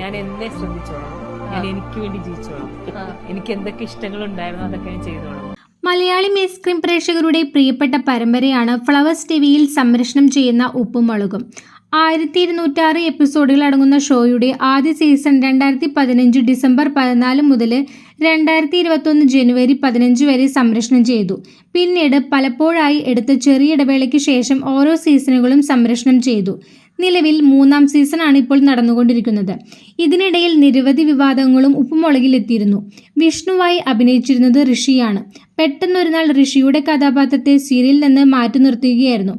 ഞാൻ എന്നെ ശ്രദ്ധിച്ചോളാം. ഞാൻ എനിക്ക് വേണ്ടി ജീവിച്ചോളാം. എനിക്ക് എന്തൊക്കെ ഇഷ്ടങ്ങൾ ഉണ്ടായിരുന്നു അതൊക്കെ ഞാൻ ചെയ്തോളാം. മലയാളി മേസ്ക്രീം പ്രേക്ഷകരുടെ പ്രിയപ്പെട്ട പരമ്പരയാണ് ഫ്ലവേഴ്സ് ടിവിയിൽ സംരക്ഷണം ചെയ്യുന്ന ഉപ്പും മുളകും. ആയിരത്തി ഇരുന്നൂറ്റാറ് എപ്പിസോഡുകൾ അടങ്ങുന്ന ഷോയുടെ ആദ്യ സീസൺ രണ്ടായിരത്തി പതിനഞ്ച് ഡിസംബർ പതിനാല് മുതൽ രണ്ടായിരത്തി ഇരുപത്തൊന്ന് ജനുവരി പതിനഞ്ച് വരെ സംരക്ഷണം ചെയ്തു. പിന്നീട് പലപ്പോഴായി എടുത്ത ചെറിയ ഇടവേളയ്ക്ക് ശേഷം ഓരോ സീസണുകളും സംരക്ഷണം ചെയ്തു. നിലവിൽ മൂന്നാം സീസണാണ് ഇപ്പോൾ നടന്നുകൊണ്ടിരിക്കുന്നത്. ഇതിനിടയിൽ നിരവധി വിവാദങ്ങളും ഉപ്പുമുളകിലെത്തിയിരുന്നു. വിഷ്ണുവായി അഭിനയിച്ചിരുന്നത് ഋഷിയാണ്. പെട്ടെന്നൊരു നാൾ ഋഷിയുടെ കഥാപാത്രത്തെ സീരിയലിൽ നിന്ന് മാറ്റി നിർത്തുകയായിരുന്നു.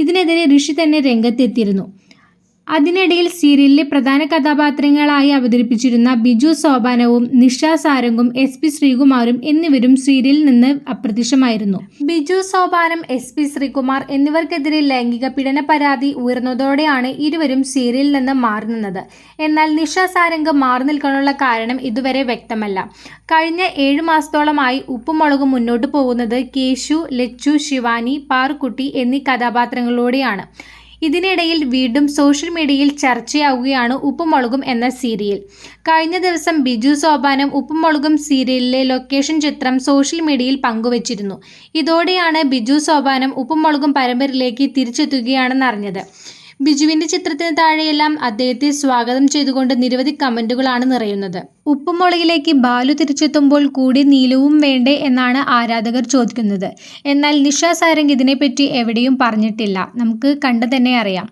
ഇതിനെതിരെ ഋഷി തന്നെ രംഗത്തെത്തിയിരുന്നു. അതിനിടയിൽ സീരിയലിലെ പ്രധാന കഥാപാത്രങ്ങളായി അവതരിപ്പിച്ചിരുന്ന ബിജു സോപാനവും നിഷ സാരംഗും എസ് പി ശ്രീകുമാറും എന്നിവരും സീരിയലിൽ നിന്ന് അപ്രത്യക്ഷമായിരുന്നു. ബിജു സോപാനം എസ് പി ശ്രീകുമാർ എന്നിവർക്കെതിരെ ലൈംഗിക പീഡന പരാതി ഉയർന്നതോടെയാണ് ഇരുവരും സീരിയലിൽ നിന്ന് മാറി നിന്നത് എന്നാൽ നിഷ സാരംഗ് മാറി നിൽക്കാനുള്ള കാരണം ഇതുവരെ വ്യക്തമല്ല. കഴിഞ്ഞ ഏഴ് മാസത്തോളമായി ഉപ്പുമുളകും മുന്നോട്ട് പോകുന്നത് കേശു ലച്ചു ശിവാനി പാറുക്കുട്ടി എന്നീ കഥാപാത്രങ്ങളിലൂടെയാണ് ഇതിനിടയിൽ വീണ്ടും സോഷ്യൽ മീഡിയയിൽ ചർച്ചയാവുകയാണ് ഉപ്പുമുളകും എന്ന സീരിയൽ. കഴിഞ്ഞ ദിവസം ബിജു സോപാനം ഉപ്പുമുളകും സീരിയലിലെ ലൊക്കേഷൻ ചിത്രം സോഷ്യൽ മീഡിയയിൽ പങ്കുവച്ചിരുന്നു. ഇതോടെയാണ് ബിജു സോപാനം ഉപ്പുമുളകും പരമ്പരയിലേക്ക് തിരിച്ചെത്തുകയാണെന്ന് അറിഞ്ഞത് ബിജുവിന്റെ ചിത്രത്തിന് താഴെയെല്ലാം അദ്ദേഹത്തെ സ്വാഗതം ചെയ്തുകൊണ്ട് നിരവധി കമന്റുകളാണ് നിറയുന്നത്. ഉപ്പുമുളകിലേക്ക് ബാലു തിരിച്ചെത്തുമ്പോൾ കൂടി നീലവും വേണ്ടേ എന്നാണ് ആരാധകർ ചോദിക്കുന്നത്. എന്നാൽ നിഷ സാരംഗ് ഇതിനെപ്പറ്റി എവിടെയും പറഞ്ഞിട്ടില്ല. നമുക്ക് കണ്ടു തന്നെ അറിയാം.